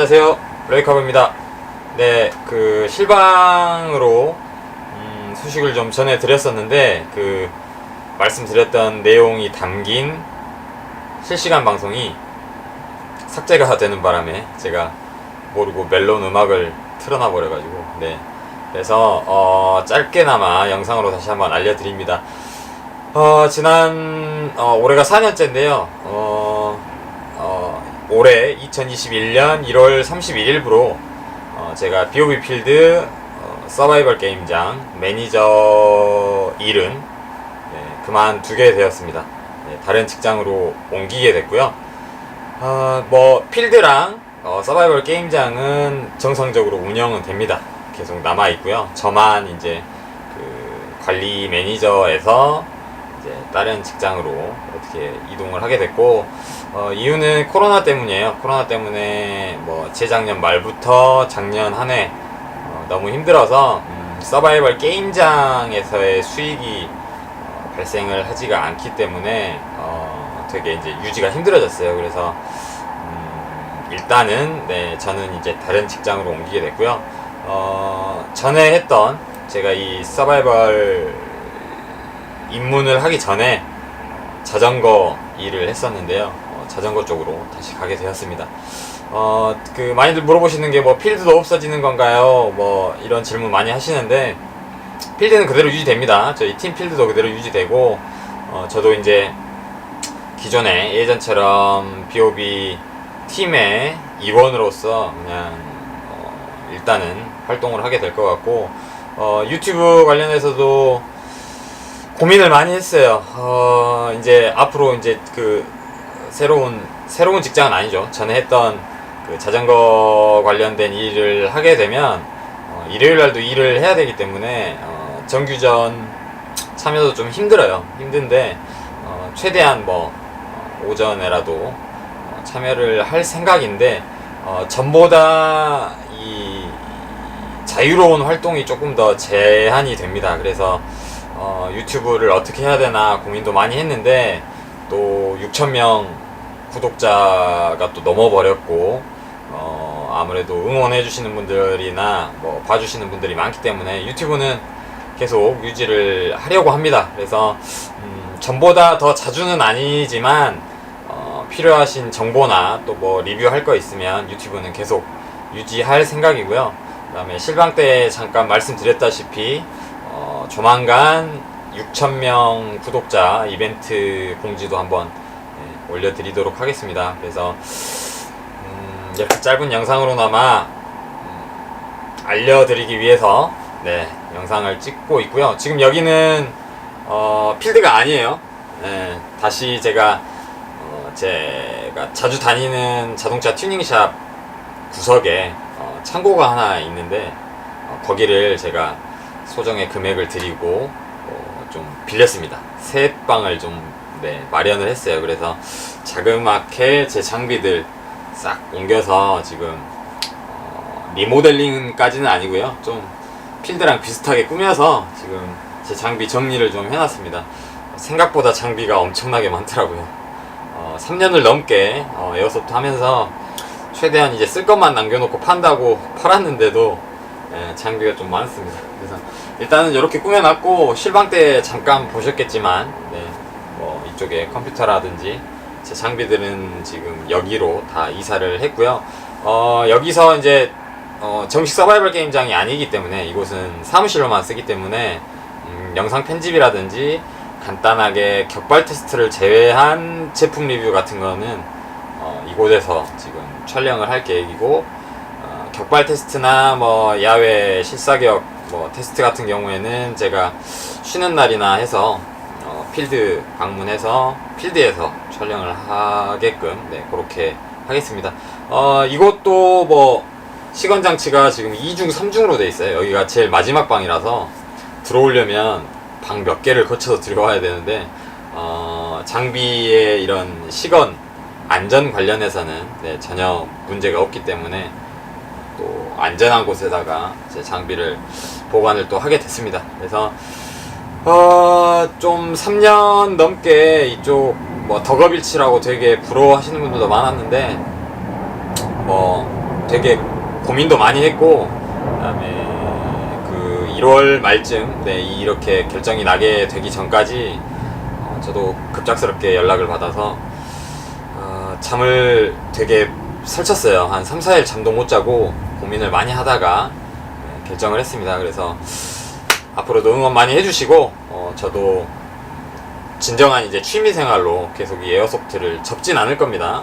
안녕하세요. 레이카브입니다. 네, 그 실방으로 음, 소식을 좀 전해 드렸었는데 그 말씀드렸던 내용이 담긴 실시간 방송이 삭제가 되는 바람에 제가 모르고 멜론 음악을 틀어놔 버려 가지고 네. 그래서 어, 짧게나마 영상으로 다시 한번 알려 드립니다. 어, 지난 어, 올해가 4년째인데요. 어, 어, 올해 2021년 1월 31일부로 어, 제가 BOB 필드 어, 서바이벌 게임장 매니저 일은 네, 그만두게 되었습니다. 네, 다른 직장으로 옮기게 됐고요. 어, 뭐 필드랑 어, 서바이벌 게임장은 정상적으로 운영은 됩니다. 계속 남아 있고요. 저만 이제 그 관리 매니저에서 이제 다른 직장으로 어떻게 이동을 하게 됐고 어, 이유는 코로나 때문이에요. 코로나 때문에 뭐 재작년 말부터 작년 한해 어, 너무 힘들어서 음, 서바이벌 게임장에서의 수익이 어, 발생을 하지가 않기 때문에 어, 되게 이제 유지가 힘들어졌어요. 그래서 음, 일단은 네 저는 이제 다른 직장으로 옮기게 됐고요. 어, 전에 했던 제가 이 서바이벌 입문을 하기 전에 자전거 일을 했었는데요. 어, 자전거 쪽으로 다시 가게 되었습니다. 어, 그 많이들 물어보시는 게 뭐 필드도 없어지는 건가요? 뭐 이런 질문 많이 하시는데 필드는 그대로 유지됩니다. 저희 팀 필드도 그대로 유지되고 어, 저도 이제 기존에 예전처럼 BOB 팀의 일원으로서 그냥 어, 일단은 활동을 하게 될 것 같고 어, 유튜브 관련해서도 고민을 많이 했어요. 어, 이제 앞으로 이제 그 새로운 새로운 직장은 아니죠. 전에 했던 그 자전거 관련된 일을 하게 되면 어, 일요일 날도 일을 해야 되기 때문에 어, 정규전 참여도 좀 힘들어요. 힘든데 어, 최대한 뭐 어, 오전에라도 어, 참여를 할 생각인데 어, 전보다 이 자유로운 활동이 조금 더 제한이 됩니다. 그래서 어, 유튜브를 어떻게 해야 되나 고민도 많이 했는데 또 6,000명 구독자가 또 넘어버렸고 어, 아무래도 응원해주시는 분들이나 뭐 봐주시는 분들이 많기 때문에 유튜브는 계속 유지를 하려고 합니다. 그래서 음, 전보다 더 자주는 아니지만 어, 필요하신 정보나 또 뭐 리뷰할 거 있으면 유튜브는 계속 유지할 생각이고요. 그 다음에 실방 때 잠깐 말씀드렸다시피 어, 조만간 6,000명 구독자 이벤트 공지도 한번 예, 올려드리도록 하겠습니다. 그래서 음, 이렇게 짧은 영상으로나마 음, 알려드리기 위해서 네, 영상을 찍고 있고요. 지금 여기는 어, 필드가 아니에요. 예, 다시 제가 어, 제가 자주 다니는 자동차 튜닝샵 구석에 어, 창고가 하나 있는데 어, 거기를 제가 소정의 금액을 드리고 어, 좀 빌렸습니다. 새 방을 좀 네, 마련을 했어요. 그래서 자그맣게 제 장비들 싹 옮겨서 지금 어, 리모델링까지는 아니고요. 좀 필드랑 비슷하게 꾸며서 지금 제 장비 정리를 좀 해놨습니다. 생각보다 장비가 엄청나게 많더라고요. 어, 3년을 넘게 어, 에어소프트 하면서 최대한 이제 쓸 것만 남겨놓고 판다고 팔았는데도 예, 장비가 좀 많습니다. 그래서 일단은 이렇게 꾸며놨고 실방 때 잠깐 보셨겠지만 네, 쪽에 컴퓨터라든지 제 장비들은 지금 여기로 다 이사를 했고요. 어, 여기서 이제 어, 정식 서바이벌 게임장이 아니기 때문에 이곳은 사무실로만 쓰기 때문에 음, 영상 편집이라든지 간단하게 격발 테스트를 제외한 제품 리뷰 같은 거는 어, 이곳에서 지금 촬영을 할 계획이고 어, 격발 테스트나 뭐 야외 실사격 뭐 테스트 같은 경우에는 제가 쉬는 날이나 해서 어, 필드 방문해서 필드에서 촬영을 하게끔 네 그렇게 하겠습니다. 어, 이것도 뭐 시건 장치가 지금 2중 3중으로 돼 있어요. 여기가 제일 마지막 방이라서 들어오려면 방 몇 개를 거쳐서 들어와야 되는데 어, 장비의 이런 시건 안전 관련해서는 네, 전혀 문제가 없기 때문에 또 안전한 곳에다가 제 장비를 보관을 또 하게 됐습니다. 그래서 어, 좀 3년 넘게 이쪽 뭐 덕업일치라고 되게 부러워하시는 분들도 많았는데 뭐 되게 고민도 많이 했고 그다음에 그 1월 말쯤 네, 이렇게 결정이 나게 되기 전까지 어, 저도 급작스럽게 연락을 받아서 어, 잠을 되게 설쳤어요. 한 3, 4일 잠도 못 자고 고민을 많이 하다가 네, 결정을 했습니다. 그래서 앞으로도 응원 많이 해주시고 어, 저도 진정한 이제 취미 생활로 계속 이 에어소프트를 접진 않을 겁니다.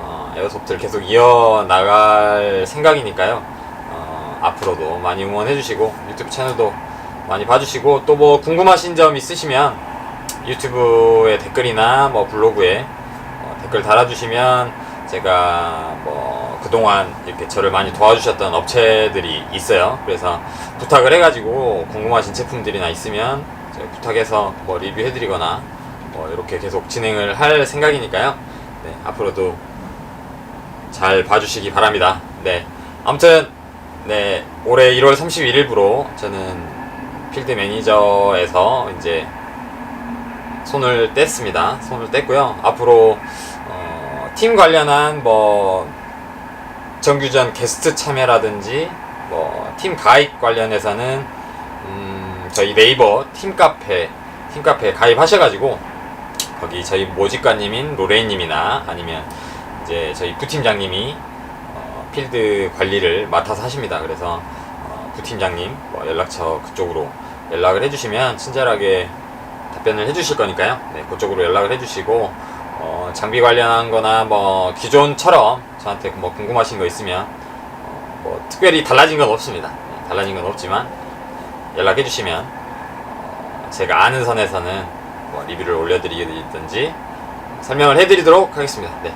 어, 에어소프트를 계속 이어 나갈 생각이니까요. 어, 앞으로도 많이 응원해 주시고 유튜브 채널도 많이 봐주시고 또 뭐 궁금하신 점 있으시면 유튜브에 댓글이나 뭐 블로그에 어, 댓글 달아주시면 제가 뭐 그동안 이렇게 저를 많이 도와주셨던 업체들이 있어요. 그래서 부탁을 해가지고 궁금하신 제품들이나 있으면 부탁해서 뭐 리뷰해드리거나 뭐 이렇게 계속 진행을 할 생각이니까요. 네, 앞으로도 잘 봐주시기 바랍니다. 네, 아무튼 네 올해 1월 31일부로 저는 필드 매니저에서 이제 손을 뗐습니다. 손을 뗐고요. 앞으로 어, 팀 관련한 뭐 정규전 게스트 참여라든지 뭐 팀 가입 관련해서는 음, 저희 네이버 팀 카페 팀 카페 가입하셔가지고 거기 저희 모집가님인 로레이님이나 아니면 이제 저희 부팀장님이 어, 필드 관리를 맡아서 하십니다. 그래서 어, 부팀장님 뭐 연락처 그쪽으로 연락을 해주시면 친절하게 답변을 해주실 거니까요. 네, 그쪽으로 연락을 해주시고 어, 장비 관련한 거나 뭐 기존처럼 저한테 뭐 궁금하신 거 있으면 어, 뭐 특별히 달라진 건 없습니다. 네, 달라진 건 없지만 연락해 주시면 어, 제가 아는 선에서는 뭐 리뷰를 올려드리든지 설명을 해드리도록 하겠습니다. 네.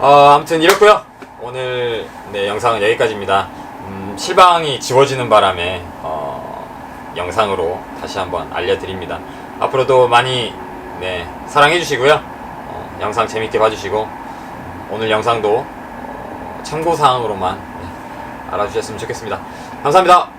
어, 아무튼 이렇고요. 오늘 네, 영상은 여기까지입니다. 음, 실방이 지워지는 바람에 어, 영상으로 다시 한번 알려드립니다. 앞으로도 많이 네, 사랑해 주시고요. 어, 영상 재밌게 봐주시고 오늘 영상도 어, 참고사항으로만 네, 알아주셨으면 좋겠습니다. 감사합니다.